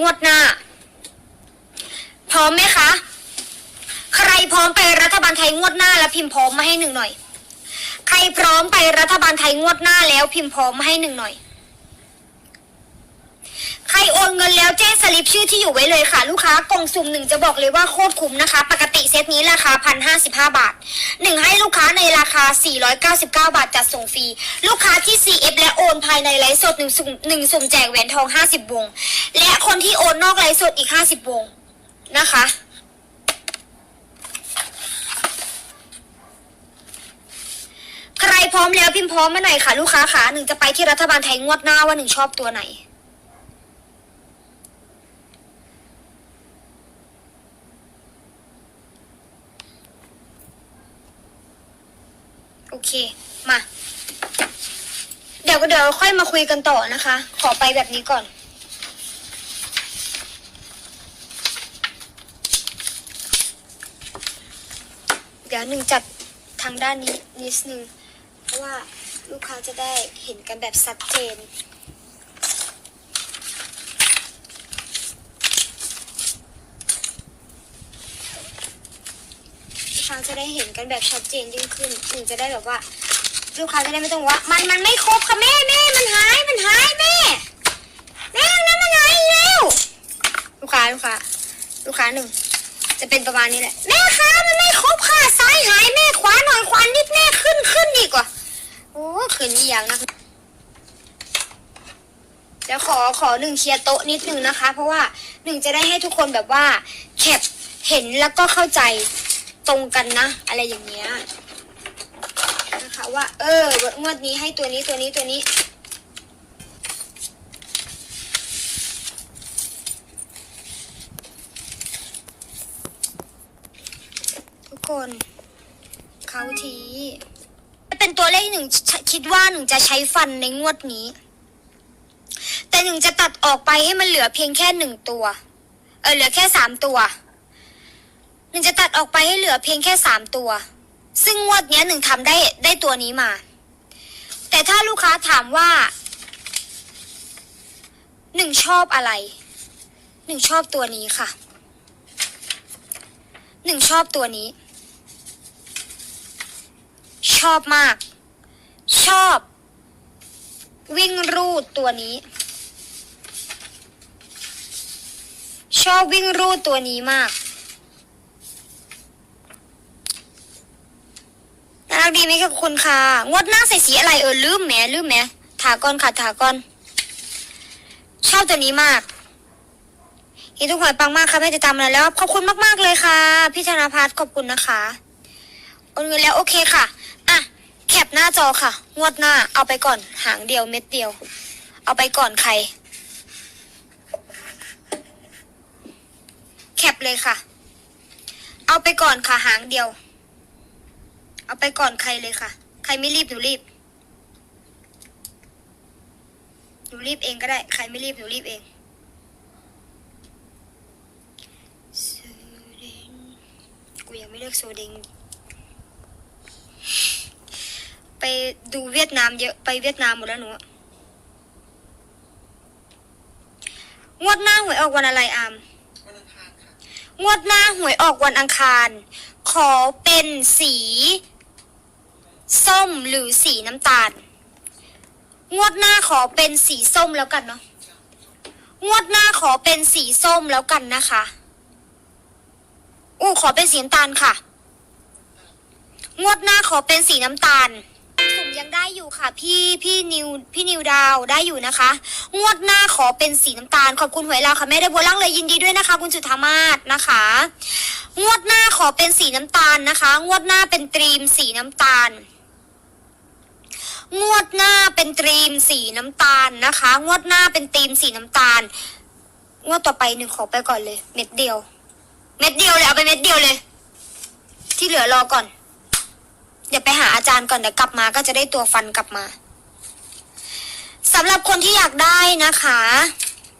งวดหน้า พร้อมไหมคะ ใครพร้อมไปรัฐบาลไทยงวดหน้าแล้วพิมพ์พร้อมมาให้หนึ่งหน่อย ใครพร้อมไปรัฐบาลไทยงวดหน้าแล้วพิมพ์พร้อมมาให้หนึ่งหน่อย โอนเงินแล้วแจ้งสลิปชื่อที่อยู่ไว้เลยค่ะ ลูกค้ากล่องสุ่มหนึ่งจะบอกเลยว่าโคตรคุ้มนะคะ ปกติเซตนี้ราคาพันห้าสิบห้าบาทหนึ่งให้ลูกค้าในราคา499บาทจัดส่งฟรี ลูกค้าที่ CF และโอนภายในไลฟ์สดหนึ่งสุ่มหนึ่งสุ่มแจกแหวนทอง50วง และคนที่โอนนอกไลฟ์สดอีก50วงนะคะใครพร้อมแล้วพิมพ์พร้อมมาหน่อยค่ะ ลูกค้าขาหนึ่งจะไปที่รัฐบาลไทยงวดหน้าว่าหนึ่งชอบตัวไหน โอเค มา เดี๋ยวก็เดี๋ยวค่อยมาคุยกันต่อนะคะ ขอไปแบบนี้ก่อน เดี๋ยวหนึ่งจัดทางด้านนี้นิดนึง เพราะว่าลูกค้าจะได้เห็นกันแบบชัดเจน ลูกค้าจะได้เห็นกันแบบชัดเจนยิ่งขึ้นหนึ่งจะได้แบบว่าลูกค้าจะได้ไม่ต้องว่า มันมันไม่ครบค่ะแม่แม่มันหายมันหายแม่แม่นั่มันหายอีกแล้วลูกค้าลูกค้าลูกค้าหนึ่งจะเป็นประมาณนี้แหละแม่คะมันไม่ครบค่ะซ้ายหายแม่ขวาหน่อยขวานิดแม่ขึ้นขึ้นดีกว่าโอ้ขึ้นอย่างนะเดี๋ยวขอขอหนึ่งเคลียร์โต๊ะนิดนึงนะคะ เพราะว่าหนึ่งจะได้ให้ทุกคนแบบว่าแคปเห็นแล้วก็เข้าใจ ตรงกันนะ อะไรอย่างเงี้ยนะคะว่า เอองวดนี้ให้ตัวนี้ตัวนี้ตัวนี้ ทุกคนเขาทีเป็นตัวเลขหนึ่งคิดว่าหนึ่งจะใช้ฟันในงวดนี้ แต่หนึ่งจะตัดออกไปให้มันเหลือเพียงแค่หนึ่งตัว เออเหลือแค่สามตัว ออกไปให้เหลือเพียงแค่สามตัว ซึ่งงวดนี้หนึ่งทำได้ได้ตัวนี้มา แต่ถ้าลูกค้าถามว่าหนึ่งชอบอะไรหนึ่งชอบตัวนี้ค่ะหนึ่งชอบตัวนี้ ชอบมาก ชอบ วิ่งรูดตัวนี้ ชอบวิ่งรูดตัวนี้มาก น่า รักดีไหมครับคุณค่ะงวดหน้าใส่สีอะไรเออลืมแหมลืมแหมถากอนค่ะถากอน ชอบตัวนี้มากเห็นทุกหอยปังมากค่ะแม่จะตามมาแล้ว ขอบคุณมาก ๆ เลยค่ะ พี่ธนาพัฒน์ขอบคุณนะคะโอนเงินแล้วโอเคค่ะ อะ แคปหน้าจอค่ะ งวดหน้า เอาไปก่อน หางเดียวเม็ดเดียว เอาไปก่อนใคร แคปเลยค่ะ เอาไปก่อนค่ะ หางเดียว เอาไปก่อนใครเลยค่ะ ใครไม่รีบหนูรีบ หนูรีบเองก็ได้ ใครไม่รีบหนูรีบเองโซเดงกูยังไม่เลือกโซเดงไปดูเวียดนามเยอะ ไปเวียดนามหมดแล้วหนูอะงวดหน้าหวยออกวันอะไรอามวันอังคารค่ะงวดหน้าหวยออกวันอังคาร ขอเป็นสี ส้มหรือสีน้ำตาล งวดหน้าขอเป็นสีส้มแล้วกันเนาะ งวดหน้าขอเป็นสีส้มแล้วกันนะคะ อู้ขอเป็นสีน้ำตาลค่ะ งวดหน้าขอเป็นสีน้ำตาล สุ่มยังได้อยู่ค่ะ พี่พี่นิวพี่นิวดาวได้อยู่นะคะ งวดหน้าขอเป็นสีน้ำตาล ขอบคุณหวยเราวค่ะแม่ได้บัวล่างเลยยินดีด้วยนะคะ คุณจุธามาศนะคะ งวดหน้าขอเป็นสีน้ำตาลนะคะ งวดหน้าเป็นตรีมสีน้ำตาล งวดหน้าเป็นตรีมสีน้ำตาลนะคะ งวดหน้าเป็นตรีมสีน้ำตาล งวดต่อไปหนึ่งขอไปก่อนเลย เม็ดเดียว เม็ดเดียวเลยเอาไปเม็ดเดียวเลย ที่เหลือรอก่อนเดี๋ยวไปหาอาจารย์ก่อนเดี๋ยวกลับมาก็จะได้ตัวฟันกลับมาสำหรับคนที่อยากได้นะคะ